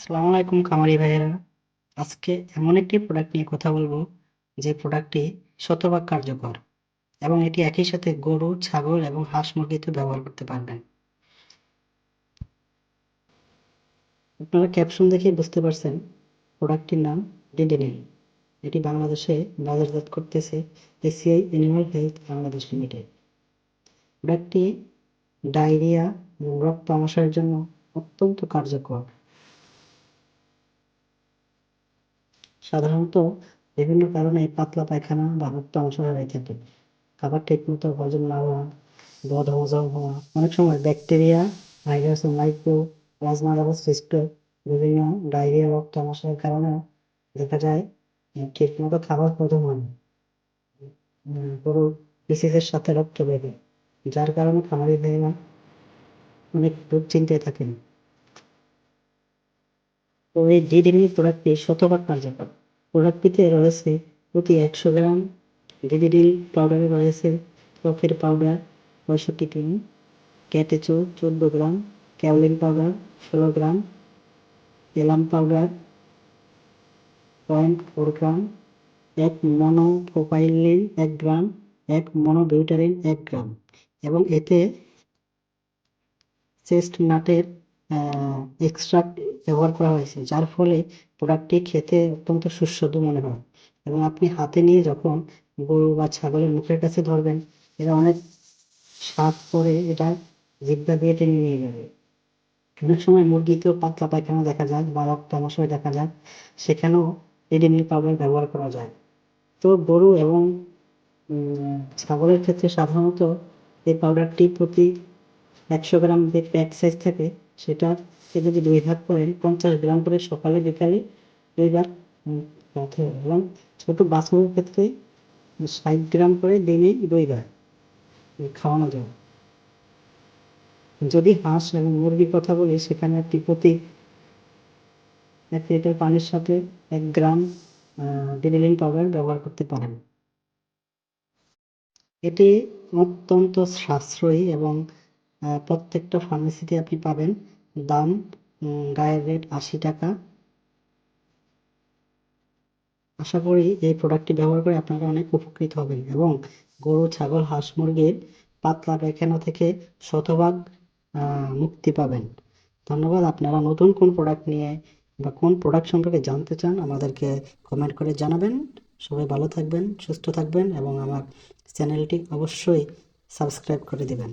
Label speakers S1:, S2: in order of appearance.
S1: আসসালামু আলাইকুম খামারি ভাইয়েরা। আজকে এমন একটি প্রোডাক্ট নিয়ে কথা বলব, যে প্রোডাক্টটি শতভাগ কার্যকর এবং এটি একই সাথে গরু, ছাগল এবং হাঁস মুরগিতে ব্যবহার করতে পারবেন। আপনারা ক্যাপশন দেখে বুঝতে পারছেন প্রোডাক্টটির নাম ডিডেনিল এটি বাংলাদেশে বাজারজাত করতেছে ACI animal health Bangladesh limited. প্রোডাক্টটি ডায়রিয়া, রক্ত আমাশয়ের জন্য অত্যন্ত কার্যকর। সাধারণত বিভিন্ন কারণে পাতলা পায়খানা বা রক্ত অংশ হয়ে থাকে। খাবার ঠিকমতো হজম না হওয়া, বদ হজম হওয়া, অনেক সময় ব্যাকটেরিয়া, ভাইরাস ও মাইক্রো প্লাজমা দ্বারা সৃষ্ট বিভিন্ন ডায়রিয়া, রক্ত আমাশয়ের কারণে দেখা যায় ঠিকমতো খাবার হজম হয় গরুর পিসিসের সাথে রক্ত বেরোয় যার কারণে খামারি ভাইয়েরা অনেক দুশ্চিন্তায় থাকেন। তো এই ডিডিনি প্রোডাক্টটি শতভাগ কার্যকর। প্রোডাক্টটিতে রয়েছে প্রতি একশো গ্রাম ডিডিডিল পাউডারে রয়েছে কফির পাউডার, পঁয়ষট্টি গ্রাম ক্যাটেচো চোদ্দ গ্রাম, ক্যাওলিন পাউডার ষোলো গ্রাম, এলাম পাউডার পয়েন্ট ফোর গ্রাম, এক মনোপ্রোপাইলিন এক গ্রাম, এক মনোবিউটারিন এক গ্রাম। এবং এতে চেস্ট নাটের এক্সট্রাক্ট ব্যবহার করা হয়েছে, যার ফলে প্রোডাক্টটি খেতে অত্যন্ত সুস্বাদু মনে হয়। এবং আপনি হাতে নিয়ে যখন গরু বা ছাগলের মুখের কাছে ধরবেন, এরা অনেক স্বাদ করে এটা জিব্বা দিয়ে টেনে নিয়ে যাবে। অনেক সময় মুরগিকেও পাতলা পায়খানা দেখা যায় বা রক্ত আমাশয় দেখা যায়, সেখানেও এডেনিল পাউডার ব্যবহার করা যায়। তো গরু এবং ছাগলের ক্ষেত্রে সাধারণত এই পাউডারটি প্রতি একশো গ্রাম যে প্যাক সাইজ থাকে, সেটা যদি দুই ভাগ করেন পঞ্চাশ গ্রাম করে সকালে বিকালে উম, খেতে হবে এবং ছোটো বাছুরের ক্ষেত্রে ষাট গ্রাম করে দিনে দুইবার খাওয়ানো যায় যদি হাঁস এবং মুরগির কথা বলি সেখানে একটি প্রতি এক লিটার পানির সাথে এক গ্রাম ডিলিলিন পাউডার ব্যবহার করতে পারেন। এটি অত্যন্ত সাশ্রয়ী এবং প্রত্যেকটা ফার্মেসিতে আপনি পাবেন। দাম গায়ের রেট আশি টাকা। আশা করি এই প্রোডাক্টটি ব্যবহার করে আপনারা অনেক উপকৃত হবেন এবং গরু, ছাগল, হাঁস, মুরগির পাতলা পায়খানা থেকে শতভাগ মুক্তি পাবেন। ধন্যবাদ। আপনারা নতুন কোন প্রোডাক্ট নিয়ে বা কোন প্রোডাক্ট সম্পর্কে জানতে চান, আমাদেরকে কমেন্ট করে জানাবেন। সবাই ভালো থাকবেন, সুস্থ থাকবেন এবং আমার চ্যানেলটি অবশ্যই সাবস্ক্রাইব করে দেবেন।